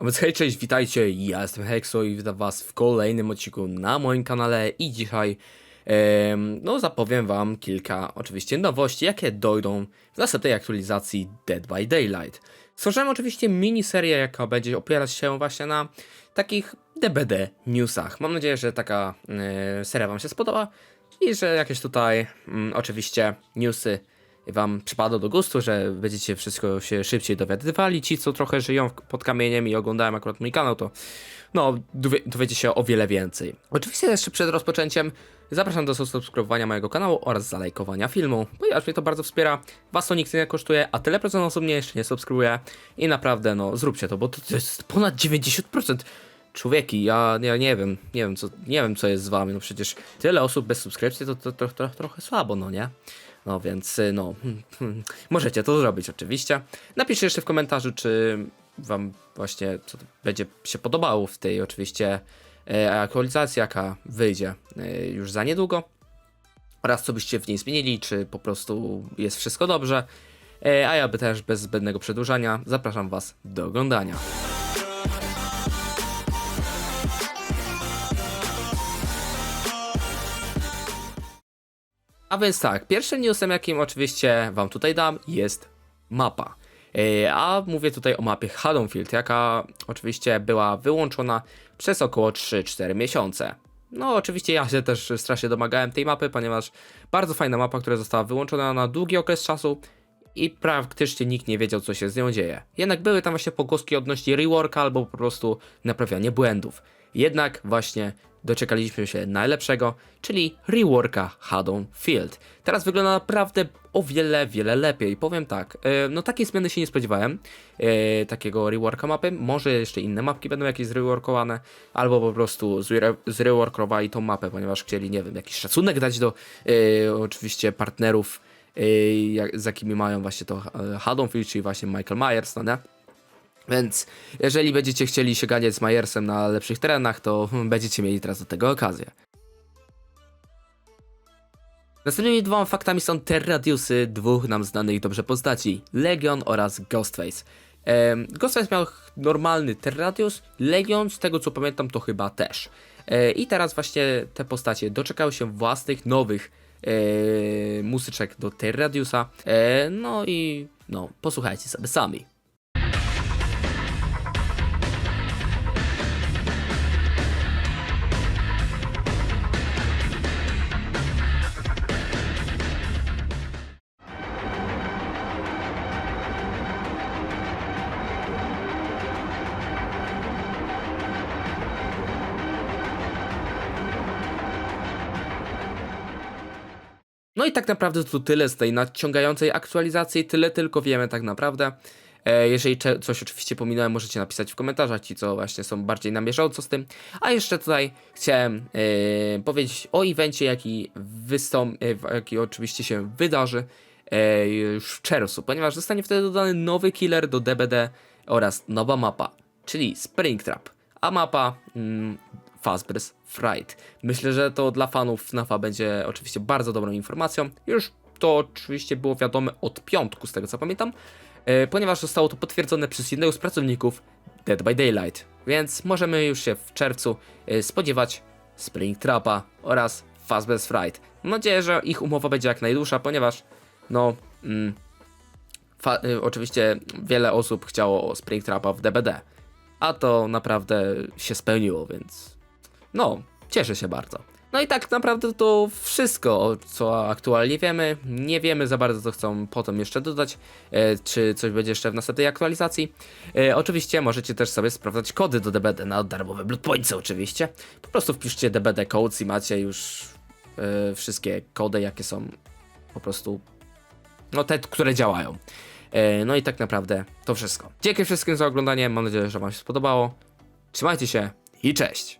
A więc hej, cześć, witajcie, ja jestem Hexo i witam was w kolejnym odcinku na moim kanale i dzisiaj no zapowiem wam kilka oczywiście nowości, jakie dojdą w następnej aktualizacji Dead by Daylight. Stworzyłem oczywiście miniserię, jaka będzie opierać się właśnie na takich DBD newsach. Mam nadzieję, że taka e, seria wam się spodoba i że jakieś tutaj mm, oczywiście newsy wam przypadło do gustu, że będziecie wszystko się szybciej dowiadywali. Ci, co trochę żyją pod kamieniem i oglądają akurat mój kanał, to no, dowie- dowiecie się o wiele więcej. Oczywiście jeszcze przed rozpoczęciem zapraszam do subskrybowania mojego kanału oraz zalajkowania filmu, ponieważ mnie to bardzo wspiera. Was to nic nie kosztuje, a tyle procent osób mnie jeszcze nie subskrybuje i naprawdę, no, zróbcie to, bo to, to jest ponad 90%. Człowieki, ja, ja nie wiem, nie wiem co, nie wiem co jest z wami, no przecież tyle osób bez subskrypcji to, to, to, to trochę słabo, no nie? No więc, y, no, możecie to zrobić oczywiście. Napiszcie jeszcze w komentarzu, czy wam właśnie będzie się podobało w tej oczywiście e, aktualizacji, jaka wyjdzie e, już za niedługo. Oraz co byście w niej zmienili, czy po prostu jest wszystko dobrze. E, a ja by też bez zbędnego przedłużania zapraszam was do oglądania. A więc tak, pierwszym newsem, jakim oczywiście wam tutaj dam, jest mapa. E, A mówię tutaj o mapie Haddonfield, jaka oczywiście była wyłączona przez około 3-4 miesiące. No, oczywiście ja się też strasznie domagałem tej mapy, ponieważ bardzo fajna mapa, która została wyłączona na długi okres czasu i praktycznie nikt nie wiedział, co się z nią dzieje. Jednak były tam właśnie pogłoski odnośnie reworka albo po prostu naprawianie błędów. Jednak właśnie doczekaliśmy się najlepszego, czyli reworka Haddonfield. Teraz wygląda naprawdę o wiele, wiele lepiej. Powiem tak, e, no takiej zmiany się nie spodziewałem, e, takiego reworka mapy. Może jeszcze inne mapki będą jakieś zreworkowane, albo po prostu zre- zreworkowali tą mapę, ponieważ chcieli, nie wiem, jakiś szacunek dać do e, oczywiście partnerów, z jakimi mają właśnie to Haddonfield, czyli właśnie Michael Myers, no nie? Więc jeżeli będziecie chcieli się ganiać z Majersem na lepszych terenach, to hmm, będziecie mieli teraz do tego okazję. Następnymi dwoma faktami są Terradiusy dwóch nam znanych dobrze postaci, Legion oraz Ghostface. Em, Ghostface miał normalny Terradius, Legion z tego co pamiętam to chyba też. E, I teraz właśnie te postacie doczekały się własnych nowych e, muzyczek do Terradiusa. E, no i no, posłuchajcie sobie sami. I tak naprawdę to tyle z tej nadciągającej aktualizacji, tyle tylko wiemy tak naprawdę. E, jeżeli coś oczywiście pominąłem, możecie napisać w komentarzach, ci co właśnie są bardziej na bieżąco z tym. A jeszcze tutaj chciałem e, powiedzieć o evencie, jaki wystąpi, jaki oczywiście się wydarzy e, już w czerwcu, ponieważ zostanie wtedy dodany nowy killer do DBD oraz nowa mapa, czyli Springtrap. A mapa mm, Fazbear's Fright. Myślę, że to dla fanów FNAFa będzie oczywiście bardzo dobrą informacją. Już to oczywiście było wiadome od piątku, z tego co pamiętam, e, ponieważ zostało to potwierdzone przez jednego z pracowników Dead by Daylight. Więc możemy już się w czerwcu e, spodziewać Springtrapa oraz Fazbear's Fright. Mam nadzieję, że ich umowa będzie jak najdłuższa, ponieważ no... Mm, y, oczywiście wiele osób chciało Springtrapa w DBD, a to naprawdę się spełniło, więc no, cieszę się bardzo. No i tak naprawdę to wszystko, co aktualnie wiemy. Nie wiemy za bardzo, co chcą potem jeszcze dodać, e, czy coś będzie jeszcze w następnej aktualizacji. E, oczywiście możecie też sobie sprawdzać kody do DBD na darmowe Bloodpointsy oczywiście. Po prostu wpiszcie DBD Codes i macie już e, wszystkie kody, jakie są po prostu, no te, które działają. No i tak naprawdę to wszystko. Dzięki wszystkim za oglądanie, mam nadzieję, że wam się spodobało. Trzymajcie się i cześć!